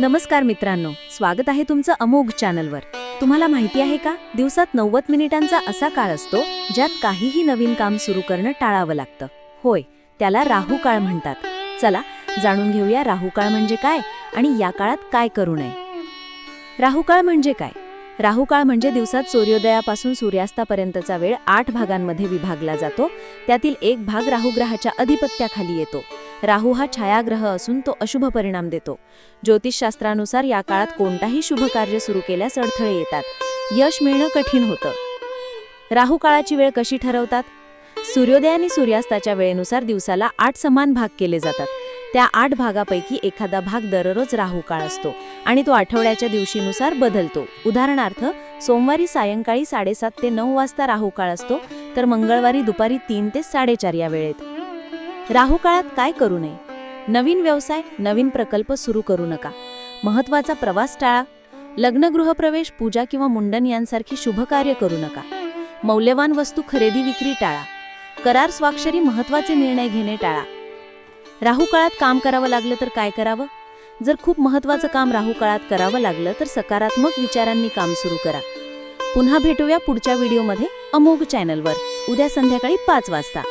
नमस्कार मित्रांनो स्वागत आहे तुमचं अमोघ चॅनलवर. तुम्हाला माहिती आहे का दिवसात नव्वद मिनिटांचा असा काळ असतो ज्यात काहीही नवीन काम सुरू करणं टाळावं लागतं. होय त्याला राहू काळ म्हणतात. चला जाणून घेऊया राहू काळ म्हणजे काय आणि या काळात काय करू नये. राहू काळ म्हणजे काय? राहू काळ म्हणजे दिवसात सूर्योदयापासून सूर्यास्तापर्यंतचा वेळ आठ भागांमध्ये विभागला जातो त्यातील एक भाग राहुग्रहाच्या अधिपत्याखाली येतो. राहू हा छायाग्रह असून तो अशुभ परिणाम देतो. ज्योतिषशास्त्रानुसार या काळात कोणताही शुभ कार्य सुरू केल्यास अडथळे येतात. यश मिळणं कठीण होतं. राहू काळाची वेळ कशी ठरवतात? सूर्योदय आणि सूर्यास्ताच्या वेळेनुसार दिवसाला आठ समान भाग केले जातात. त्या आठ भागापैकी एखादा भाग दररोज राहू काळ असतो आणि तो आठवड्याच्या दिवशीनुसार बदलतो. उदाहरणार्थ सोमवारी सायंकाळी साडेसात ते नऊ वाजता राहू काळ असतो तर मंगळवारी दुपारी तीन ते साडेचार या वेळेत. राहू काळात काय करू नये? नवीन व्यवसाय नवीन प्रकल्प सुरू करू नका. महत्त्वाचा प्रवास टाळा. लग्न गृहप्रवेश पूजा किंवा मुंडन यांसारखी शुभ कार्य करू नका. मौल्यवान वस्तू खरेदी विक्री टाळा. करार स्वाक्षरी महत्त्वाचे निर्णय घेणे टाळा. राहू काळात काम करावं लागलं तर काय करावं? जर खूप महत्वाचं काम राहू काळात करावं लागलं तर सकारात्मक विचारांनी काम सुरू करा. पुन्हा भेटूया पुढच्या व्हिडिओमध्ये अमोघ चॅनलवर. उद्या संध्याकाळी पाच वाजता.